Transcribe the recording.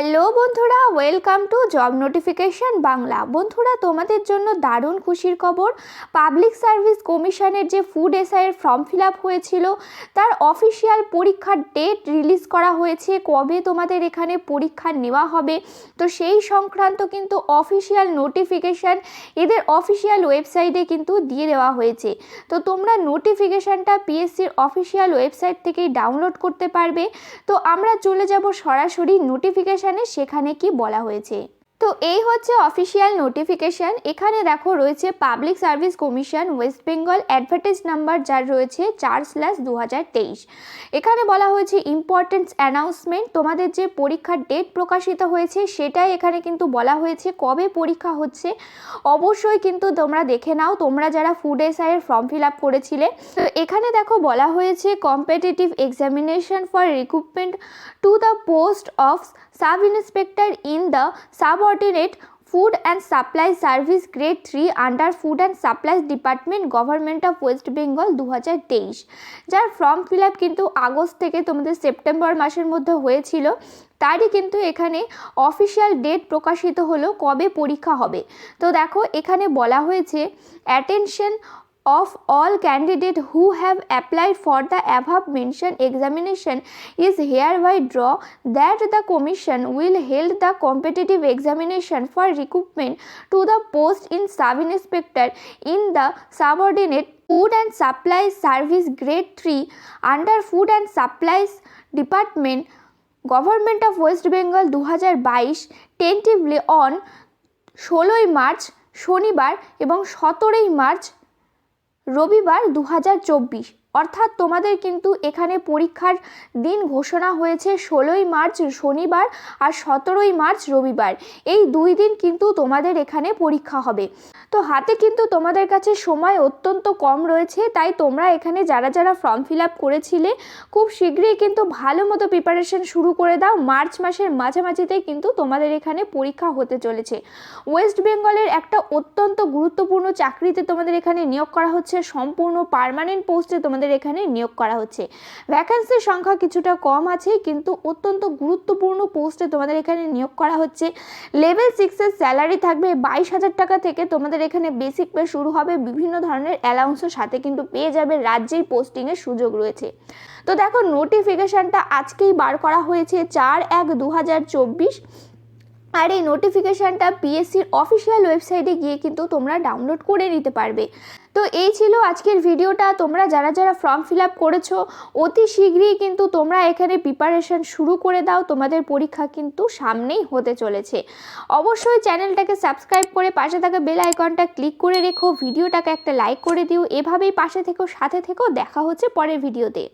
Hello বন্ধুরা welcome to job notification Bangla. বন্ধুরা, তোমাদের জন্য দারুণ খুশির খবর। পাবলিক সার্ভিস কমিশনের যে ফুড এসআইয়ের ফর্ম ফিল আপ হয়েছিল, তার অফিসিয়াল পরীক্ষার ডেট রিলিজ করা হয়েছে, কবে তোমাদের এখানে পরীক্ষা নেওয়া হবে। তো সেই সংক্রান্ত কিন্তু অফিসিয়াল নোটিফিকেশান এদের অফিসিয়াল ওয়েবসাইটে কিন্তু দিয়ে দেওয়া হয়েছে। তো তোমরা নোটিফিকেশানটা পিএসসির অফিসিয়াল ওয়েবসাইট থেকেই ডাউনলোড করতে পারবে। তো আমরা চলে যাব সরাসরি নোটিফিকেশানে সেখানে কি বলা হয়েছে? তো এই হচ্ছে অফিসিয়াল নোটিফিকেশান এখানে দেখো রয়েছে public service commission West Bengal advertise number যার রয়েছে চার স্ল্যাশ দু হাজার তেইশ। এখানে বলা হয়েছে ইম্পর্টেন্স অ্যানাউন্সমেন্ট তোমাদের যে পরীক্ষার ডেট প্রকাশিত হয়েছে সেটাই এখানে কিন্তু বলা হয়েছে, কবে পরীক্ষা হচ্ছে। অবশ্যই কিন্তু তোমরা দেখে নাও, তোমরা যারা ফুড এসআইয়ের ফর্ম ফিল আপ করেছিলে। তো এখানে দেখো বলা হয়েছে competitive examination for recruitment to the post of sub inspector in the subordinate food and supply service grade three under food and supplies department government of West Bengal দু হাজার তেইশ। যার ফর্ম ফিল আপ কিন্তু August থেকে তোমাদের September মাসের মধ্যে হয়েছিল, তারই কিন্তু এখানে অফিসিয়াল ডেট প্রকাশিত হলো কবে পরীক্ষা হবে। তো দেখো, এখানে বলা হয়েছে attention of all candidate who have applied for the above mentioned examination is hereby draw that the commission will hold the competitive examination for recruitment to the post in sub inspector in the subordinate food and supplies service grade 3 under food and supplies department government of West Bengal দু হাজার বাইশ টেন্টিভলি on ষোলোই March শনিবার এবং সতেরোই March রবিবার দু হাজার চব্বিশ। অর্থাৎ তোমাদের কিন্তু এখানে পরীক্ষার দিন ঘোষণা হয়েছে ষোলোই মার্চ শনিবার আর সতেরোই মার্চ রবিবার। এই দুই দিন কিন্তু তোমাদের এখানে পরীক্ষা হবে। তো হাতে কিন্তু তোমাদের কাছে সময় অত্যন্ত কম রয়েছে, তাই তোমরা এখানে যারা যারা ফর্ম ফিল আপ করেছিলে, খুব শীঘ্রই কিন্তু ভালো মতো প্রিপারেশন শুরু করে দাও। মার্চ মাসের মাঝামাঝিতেই কিন্তু তোমাদের এখানে পরীক্ষা হতে চলেছে। ওয়েস্ট বেঙ্গলের একটা অত্যন্ত গুরুত্বপূর্ণ চাকরিতে তোমাদের এখানে নিয়োগ করা হচ্ছে। সম্পূর্ণ পারমানেন্ট পোস্টে তোমাদের এখানে নিয়োগ করা হচ্ছে। ভ্যাকান্সির সংখ্যা কিছুটা কম আছে, কিন্তু অত্যন্ত গুরুত্বপূর্ণ পোস্টে তোমাদের এখানে নিয়োগ করা হচ্ছে। লেভেল সিক্সের স্যালারি থাকবে বাইশ হাজার টাকা থেকে তোমাদের এখানে বেসিক পে শুরু হবে। বিভিন্ন ধরনের অ্যালাউন্সের সাথে কিন্তু পেয়ে যাবে রাজ্যেই পোস্টিংয়ের সুযোগ রয়েছে। তো দেখো নোটিফিকেশানটা আজকেই বার করা হয়েছে চার এক দু হাজার চব্বিশ। আর এই নোটিফিকেশানটা পিএসসির অফিসিয়াল ওয়েবসাইটে গিয়ে কিন্তু তোমরা ডাউনলোড করে নিতে পারবে। তো এই ছিল আজকের ভিডিওটা তোমরা যারা যারা ফর্ম ফিল আপ করেছ, অতি শীঘ্রই কিন্তু তোমরা এখানে প্রিপারেশন শুরু করে দাও। তোমাদের পরীক্ষা কিন্তু সামনেই হতে চলেছে। অবশ্যই চ্যানেলটাকে সাবস্ক্রাইব করে পাশে থাকা বেল আইকনটা ক্লিক করে রেখো। ভিডিওটাকে একটা লাইক করে দিও। এভাবেই পাশে থেকো, সাথে থেকো। দেখা হচ্ছে পরের ভিডিওতে